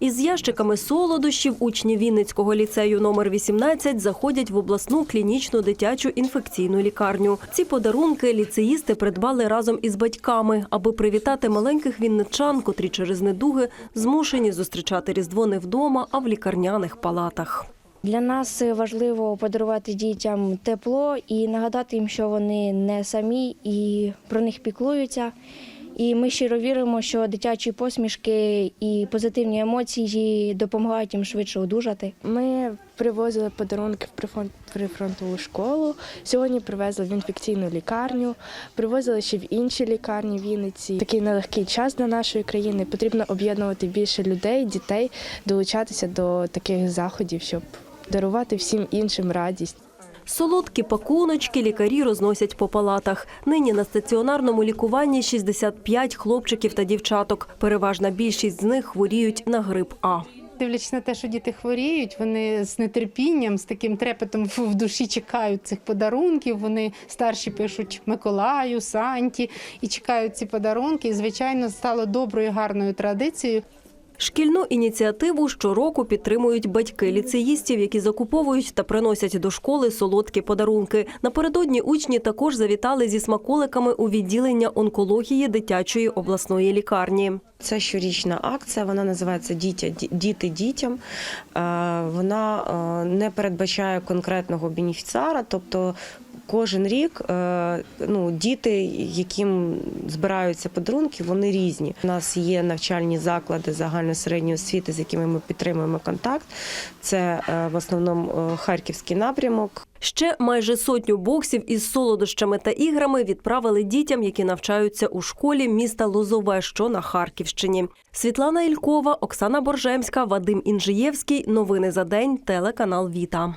Із ящиками солодощів учні Вінницького ліцею номер 18 заходять в обласну клінічну дитячу інфекційну лікарню. Ці подарунки ліцеїсти придбали разом із батьками, аби привітати маленьких вінничан, котрі через недуги змушені зустрічати Різдво не вдома, а в лікарняних палатах. Для нас важливо подарувати дітям тепло і нагадати їм, що вони не самі і про них піклуються. І ми щиро віримо, що дитячі посмішки і позитивні емоції допомагають їм швидше одужати. Ми привозили подарунки в прифрон- прифронтову школу. Сьогодні привезли в інфекційну лікарню, привозили ще в інші лікарні Вінниці. Такий нелегкий час для нашої країни. Потрібно об'єднувати більше людей, дітей, долучатися до таких заходів, щоб дарувати всім іншим радість. Солодкі пакуночки лікарі розносять по палатах. Нині на стаціонарному лікуванні 65 хлопчиків та дівчаток. Переважна більшість з них хворіють на грип А. Дивлячись на те, що діти хворіють, вони з нетерпінням, з таким трепетом в душі чекають цих подарунків. Вони старші пишуть Миколаю, Санті і чекають ці подарунки. І, звичайно, стало доброю гарною традицією Шкільну ініціативу щороку підтримують батьки ліцеїстів, які закуповують та приносять до школи солодкі подарунки. Напередодні учні також завітали зі смаколиками у відділення онкології дитячої обласної лікарні. Це щорічна акція, вона називається «Дітя, ді- Діти дітям. Е, Вона е, не передбачає конкретного бенефіціара, тобто кожен рік е, ну, діти, яким збираються подарунки, вони різні. У нас є навчальні заклади загальної середньої освіти, з якими ми підтримуємо контакт. Це е, в основному е, харківський напрямок. Ще майже сотню боксів із солодощами та іграми відправили дітям, які навчаються у школі міста Лозове, що на Харківщині. Світлана Ількова, Оксана Боржемська, Вадим Інжиєвський. Новини за день. Телеканал Віта.